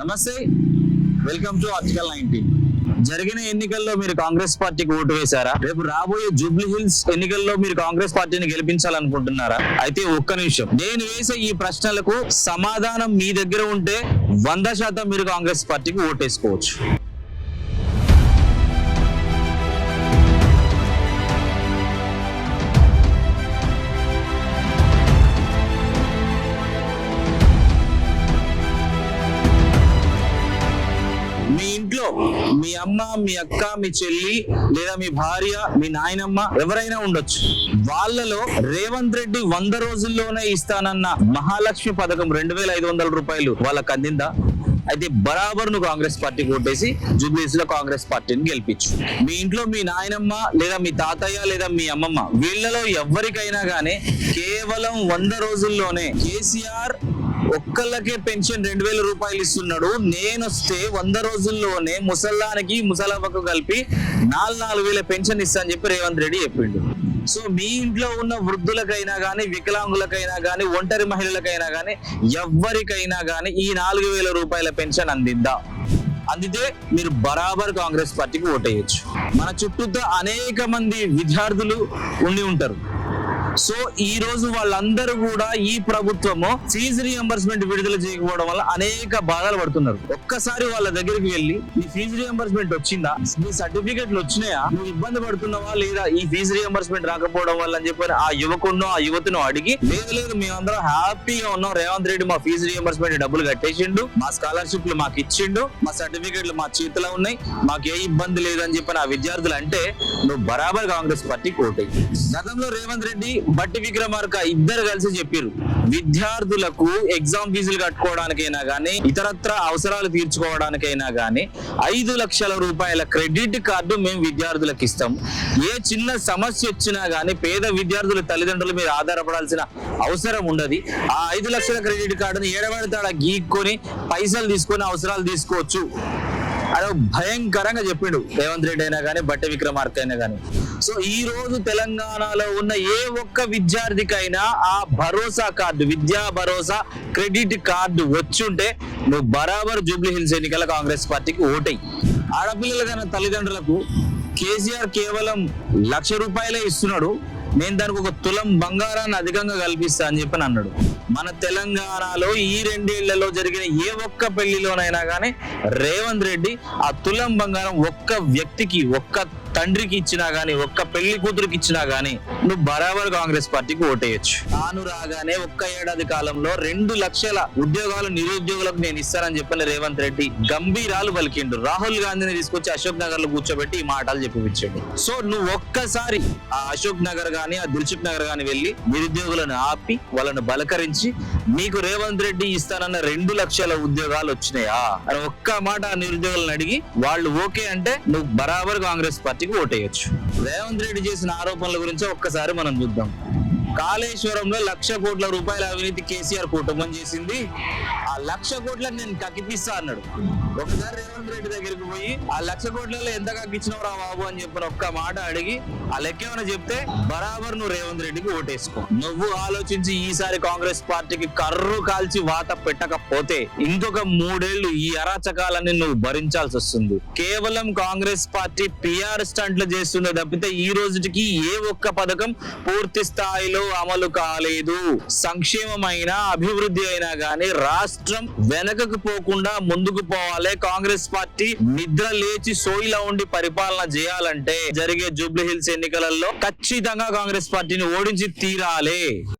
నమస్తే. Welcome to article nineteen జరిగిన ఎన్నికల్లో మీరు కాంగ్రెస్ పార్టీకి ఓటు వేశారా? రేపు రాబోయే జూబ్లీ హిల్స్ ఎన్నికల్లో మీరు కాంగ్రెస్ పార్టీని గెలిపించాలనుకుంటున్నారా? అయితే ఒక్క నిమిషం. నేను వేసే ఈ ప్రశ్నలకు సమాధానం మీ దగ్గర ఉంటే వంద శాతం మీరు కాంగ్రెస్ పార్టీకి ఓటేసుకోవచ్చు మీ ఇంట్లో మీ అమ్మ మీ అక్క మీ చెల్లి లేదా మీ భార్య మీ నాయనమ్మ ఎవరైనా ఉండొచ్చు. వాళ్ళలో రేవంత్ రెడ్డి వంద రోజుల్లోనే ఇస్తానన్న మహాలక్ష్మి పథకం రెండు వేల ఐదు వందల రూపాయలు వాళ్ళకి అందిందా? అయితే బరాబర్ నువ్వు కాంగ్రెస్ పార్టీ ఓటేసి జూబ్లీస్లో కాంగ్రెస్ పార్టీని గెలిపించు. మీ ఇంట్లో మీ నాయనమ్మ లేదా మీ తాతయ్య లేదా మీ అమ్మమ్మ వీళ్ళలో ఎవరికైనా గానీ కేవలం వంద రోజుల్లోనే కేసీఆర్ ఒక్కళ్ళకే పెన్షన్ రెండు వేల రూపాయలు ఇస్తున్నాడు. నేను వస్తే వంద రోజుల్లోనే ముసల్లానికి ముసలమ్మకు కలిపి నాలుగు నాలుగు వేల పెన్షన్ ఇస్తా అని చెప్పి రేవంత్ రెడ్డి చెప్పిండు. సో మీ ఇంట్లో ఉన్న వృద్ధులకైనా కానీ వికలాంగులకైనా కానీ ఒంటరి మహిళలకైనా కానీ ఎవరికైనా కానీ ఈ నాలుగు వేల రూపాయల పెన్షన్ అందిద్దా? అందితే మీరు బరాబర్ కాంగ్రెస్ పార్టీకి ఓటేయచ్చు. మన చుట్టూతో అనేక మంది విద్యార్థులు ఉండి ఉంటారు. సో ఈ రోజు వాళ్ళందరూ కూడా ఈ ప్రభుత్వము ఫీజు రియంబర్స్మెంట్ విడుదల చేయకపోవడం వల్ల అనేక బాధలు పడుతున్నారు. ఒక్కసారి వాళ్ళ దగ్గరికి వెళ్ళి ఈ ఫీజు రియంబర్స్మెంట్ వచ్చిందా? మీ సర్టిఫికెట్లు వచ్చినాయా? నువ్వు ఇబ్బంది పడుతున్నావా లేదా? ఈ ఫీజు రియంబర్స్మెంట్ రాకపోవడం వల్ల అని చెప్పి ఆ యువకును ఆ యువతను అడిగి లేదు లేదు మేమందరం హ్యాపీగా ఉన్నాం. రేవంత్ రెడ్డి మా ఫీజు రియంబర్స్మెంట్ డబ్బులు కట్టేసిండు. మా స్కాలర్షిప్లు మాకు ఇచ్చిండు. మా సర్టిఫికెట్లు మా చేతిలో ఉన్నాయి. మాకు ఏ ఇబ్బంది లేదు అని చెప్పి ఆ విద్యార్థులు అంటే నువ్వు బరాబర్ కాంగ్రెస్ పార్టీ కోటై గతంలో రేవంత్ రెడ్డి బట్టి విక్రమార్క ఇద్దరు కలిసి చెప్పారు విద్యార్థులకు ఎగ్జామ్ ఫీజులు కట్టుకోవడానికైనా గానీ ఇతరత్ర అవసరాలు తీర్చుకోవడానికైనా గానీ ఐదు లక్షల రూపాయల క్రెడిట్ కార్డు మేము విద్యార్థులకు ఇస్తాం. ఏ చిన్న సమస్య వచ్చినా గానీ పేద విద్యార్థుల తల్లిదండ్రుల మీద ఆధారపడాల్సిన అవసరం ఉండదు. ఆ ఐదు లక్షల క్రెడిట్ కార్డుని ఏడబడితే ఆడ గీక్కొని పైసలు తీసుకొని అవసరాలు తీసుకోవచ్చు. అదో భయంకరంగా చెప్పిండు. రేవంత్ రెడ్డి అయినా కానీ బట్టి విక్రమార్క అయినా కానీ సో ఈ రోజు తెలంగాణలో ఉన్న ఏ ఒక్క విద్యార్థికైనా ఆ భరోసా కార్డు విద్యా భరోసా క్రెడిట్ కార్డు వచ్చుంటే నువ్వు బరాబర్ జూబ్లీ హిల్స్ ఎన్నికల కాంగ్రెస్ పార్టీకి ఓటై ఆడపిల్లలకైనా తల్లిదండ్రులకు కేసీఆర్ కేవలం లక్ష రూపాయలే ఇస్తున్నాడు. నేను దానికి ఒక తులం బంగారాన్ని అధికంగా కల్పిస్తా అని చెప్పి అన్నాడు మన తెలంగాణలో ఈ రెండేళ్ళలో జరిగిన ఏ ఒక్క పెళ్ళిలోనైనా కానీ రేవంత్ రెడ్డి ఆ తులం బంగారం ఒక్క వ్యక్తికి ఒక్క తండ్రికి ఇచ్చినా గానీ ఒక్క పెళ్ళి కూతురికి ఇచ్చినా గానీ నువ్వు బరాబర్ కాంగ్రెస్ పార్టీకి ఓటేయచ్చు. తాను రాగానే ఒక్క ఏడాది కాలంలో రెండు లక్షల ఉద్యోగాలు నిరుద్యోగులకు నేను ఇస్తానని చెప్పిన రేవంత్ రెడ్డి గంభీరాలు పలికిండు. రాహుల్ గాంధీని తీసుకొచ్చి అశోక్ నగర్లో కూర్చోబెట్టి ఈ మాటలు చెప్పించాడు సో నువ్వు ఒక్కసారి ఆ అశోక్ నగర్ గాని ఆ దిల్సుఖ్ నగర్ గాని వెళ్ళి నిరుద్యోగులను ఆపి వాళ్ళను బలకరించి నీకు రేవంత్ రెడ్డి ఇస్తానన్న రెండు లక్షల ఉద్యోగాలు వచ్చినాయా? అని ఒక్క మాట ఆ నిరుద్యోగులను అడిగి వాళ్ళు ఓకే అంటే నువ్వు బరాబర్ కాంగ్రెస్ పార్టీ పార్టీకి ఓటేయచ్చు. రేవంత్ రెడ్డి చేసిన ఆరోపణల గురించి ఒక్కసారి మనం చూద్దాం. కాళేశ్వరంలో లక్ష కోట్ల రూపాయల అవినీతి కేసీఆర్ కుటుంబం చేసింది. ఆ లక్ష కోట్లను నేను కక్కిపిస్తా అన్నాడు. ఒకసారి రేవంత్ రెడ్డి దగ్గరికి పోయి ఆ లక్ష కోట్లలో ఎంత కక్కించినావు రా బాబు? అని చెప్పిన ఒక్క మాట అడిగి ఆ లెక్క ఏమైనా చెప్తే బరాబర్ నువ్వు రేవంత్ రెడ్డికి ఓటేసుకో. నువ్వు ఆలోచించి ఈసారి కాంగ్రెస్ పార్టీకి కర్రు కాల్చి వాత పెట్టకపోతే ఇంకొక మూడేళ్ళు ఈ అరాచకాలన్నీ నువ్వు భరించాల్సి వస్తుంది. కేవలం కాంగ్రెస్ పార్టీ పిఆర్ స్టంట్లు చేస్తుండే తప్పితే ఈ రోజుకి ఏ ఒక్క పథకం పూర్తి స్థాయిలో అమలు కాలేదు. సంక్షేమమైన అభివృద్ధి అయినా గానీ రాష్ట్రం వెనకకు పోకుండా ముందుకు పోవాలి. కాంగ్రెస్ పార్టీ నిద్ర లేచి సోయిలా ఉండి పరిపాలన చేయాలంటే జరిగే జూబ్లీ హిల్స్ ఎన్నికలలో ఖచ్చితంగా కాంగ్రెస్ పార్టీని ఓడించి తీరాలి.